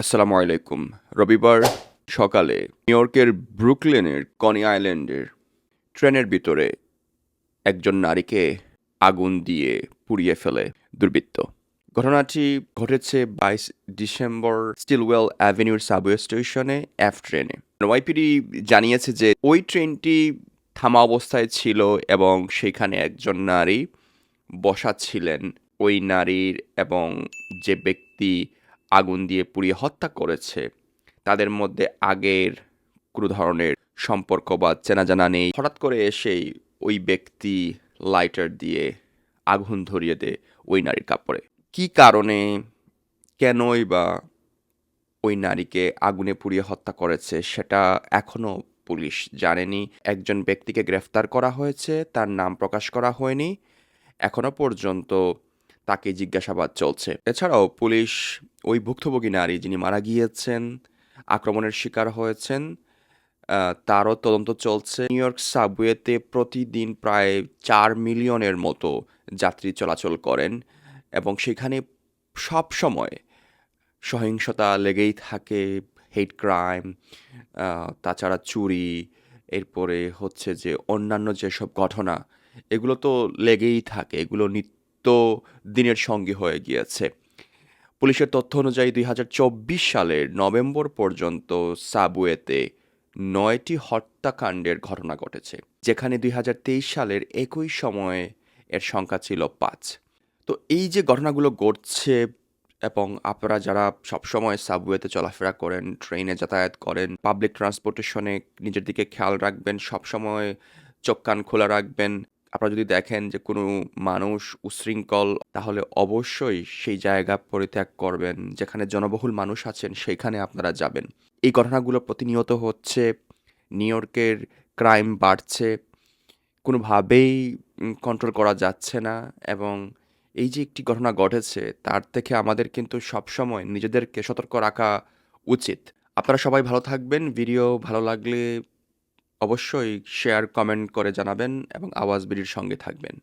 আসসালামু আলাইকুম। রবিবার সকালে নিউ ইয়র্কের ব্রুকলেনের কনি আইল্যান্ডের ট্রেনের ভিতরে একজন নারীকে আগুন দিয়ে পুড়িয়ে ফেলে দুর্বৃত্ত। ঘটনাটি ঘটেছে বাইশ ডিসেম্বর স্টিলওয়েল অ্যাভিনিউর সাবওয়ে স্টেশনে এফ ট্রেনে। ওয়াইপিডি জানিয়েছে যে ওই ট্রেনটি থামা অবস্থায় ছিল এবং সেখানে একজন নারী বসা ছিলেন। ওই নারীর এবং যে ব্যক্তি আগুন দিয়ে পুড়িয়ে হত্যা করেছে। তাদের মধ্যে আগের কোনো ধরনের সম্পর্ক বা চেনা জানা নেই। হঠাৎ করে এসেই ওই ব্যক্তি লাইটার দিয়ে আগুন ধরিয়ে দেয় ওই নারীর কাপড়ে। কি কারণে, কেনই বা ওই নারীকে আগুনে পুড়িয়ে হত্যা করেছে সেটা এখনও পুলিশ জানেনি। একজন ব্যক্তিকে গ্রেফতার করা হয়েছে, তার নাম প্রকাশ করা হয়নি। এখনও পর্যন্ত তাকে জিজ্ঞাসাবাদ চলছে। এছাড়াও পুলিশ, ওই ভুক্তভোগী নারী যিনি মারা গিয়েছেন, আক্রমণের শিকার হয়েছেন তারও তদন্ত চলছে। নিউ ইয়র্ক সাবওয়েতে প্রতিদিন প্রায় চার মিলিয়নের মতো যাত্রী চলাচল করেন এবং সেখানে সব সময় সহিংসতা লেগেই থাকে হেট ক্রাইম তাছাড়া চুরি, এরপরে হচ্ছে যে অন্যান্য যেসব ঘটনা, এগুলো তো লেগেই থাকে, এগুলো নিত্য দিনের সঙ্গী হয়ে গিয়েছে। পুলিশের তথ্য অনুযায়ী দুই হাজার চব্বিশ সালের নভেম্বর পর্যন্ত সাবওয়েতে নয়টি হত্যাকাণ্ডের ঘটনা ঘটেছে, যেখানে দুই হাজার তেইশ সালের একই সময়ে এর সংখ্যা ছিল পাঁচ। তো এই যে ঘটনাগুলো ঘটছে এবং আপনারা যারা সবসময় সাবওয়েতে চলাফেরা করেন, ট্রেনে যাতায়াত করেন পাবলিক ট্রান্সপোর্টেশনে নিজের দিকে খেয়াল রাখবেন, সবসময় চোখ কান খোলা রাখবেন আপনারা যদি দেখেন যে কোনো মানুষ উশৃঙ্খল, তাহলে অবশ্যই সেই জায়গা পরিত্যাগ করবেন, যেখানে জনবহুল মানুষ আছেন, সেইখানে আপনারা যাবেন। এই ঘটনাগুলো প্রতিনিয়ত হচ্ছে, নিউ ইয়র্কের ক্রাইম বাড়ছে, কোনোভাবেই কন্ট্রোল করা যাচ্ছে না এবং এই যে একটি ঘটনা ঘটেছে, তার থেকে আমাদের কিন্তু সবসময় নিজেদেরকে সতর্ক রাখা উচিত। আপনারা সবাই ভালো থাকবেন, ভিডিও ভালো লাগলে অবশ্যই শেয়ার কমেন্ট করে জানাবেন এবং আওয়াজ বিডির সঙ্গে থাকবেন।